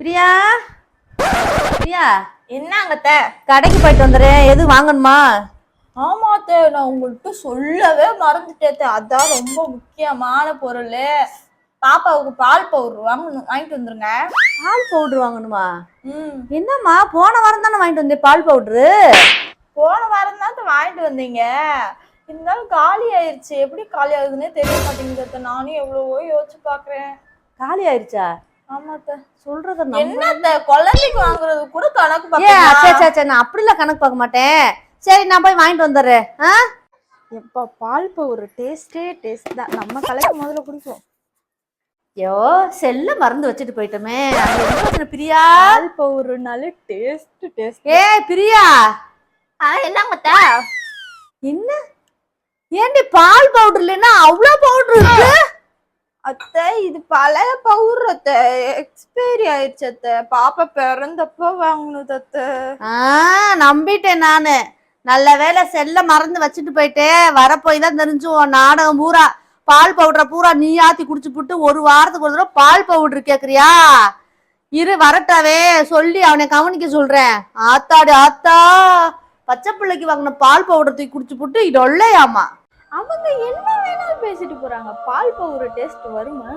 பிரியா? பிரியா? என்னங்கத்த? கடைக்கு போயிட்டு வந்துடுறேன். எது வாங்கணுமா? ஆமாத்த நான் உங்கள்கிட்ட சொல்லவே மறந்துட்டேத்த. அதான் ரொம்ப முக்கியமான பொருள். பாப்பாவுக்கு பால் பவுடர் வாங்கணும் வாங்கிட்டு வந்துருங்க. பால் பவுடர் வாங்கணுமா? ம். என்னம்மா போன வாரம் தானே வாங்கிட்டு வந்தேன் பால் பவுடரு? போன வாரம் தான் வாங்கிட்டு வந்தீங்க. இருந்தாலும் காலி ஆயிருச்சு. எப்படி காலி ஆகுதுன்னே தெரிய மாட்டேங்குது அத்தை. நானும் எவ்வளவோ யோசிச்சு பாக்குறேன். காலி ஆயிடுச்சா ஆமாத்த. சொல்றத என்னத்த குழந்தைக்கு வாங்குறது கூட கணக்கு பாக்கீங்களா? சே சே சே நான் அப்படிலாம் கணக்கு பார்க்க மாட்டேன். சரி நான் போய் வாங்கிட்டு வந்துடுறேன். ஆ? எப்பா பால் பவுடர் டேஸ்டே டேஸ்ட் தான். நம்ம கலைக்கு முதல்ல குடிப்போம். ஐயோ செல்ல மறந்து வச்சுட்டு போயிட்டோமே. பிரியா? பால் பவுடர்னாலே டேஸ்ட் டேஸ்ட். ஏ பிரியா? என்னங்கத்த? என்ன? ஏண்டி பால் பவுடர் இல்லைன்னா அவ்வளோ பவுடர் இது பழைய பவுடர் அத்தை எக்ஸ்பைரி ஆயிடுச்சு அத்தை. பாப்பா பிறந்தப்போ வாங்கினது அத்தை. ஆ நம்பிட்டேன் நானு. நல்ல வேளை செல்ல மறந்து வச்சுட்டு போயிட்டேன் வரப்போய் தான் தெரிஞ்சு உன் நாடகம் பூரா பால் பவுடரை பூரா நீ ஆத்தி குடிச்சு புட்டு ஒரு வாரத்துக்கு ஒரு தடவை பால் பவுடர் கேக்குறியா? இரு வரட்டாவே சொல்லி அவனை கவனிக்க சொல்றேன். ஆத்தாடி ஆத்தா பச்சை பிள்ளைக்கு வாங்கின பால் பவுடர் தூக்கி குடிச்சு புட்டு இதொல்லையாமா அவங்க என்ன வேணாலும் பேசிட்டு போறாங்க. பால் பவுடர் டேஸ்ட் வருமா?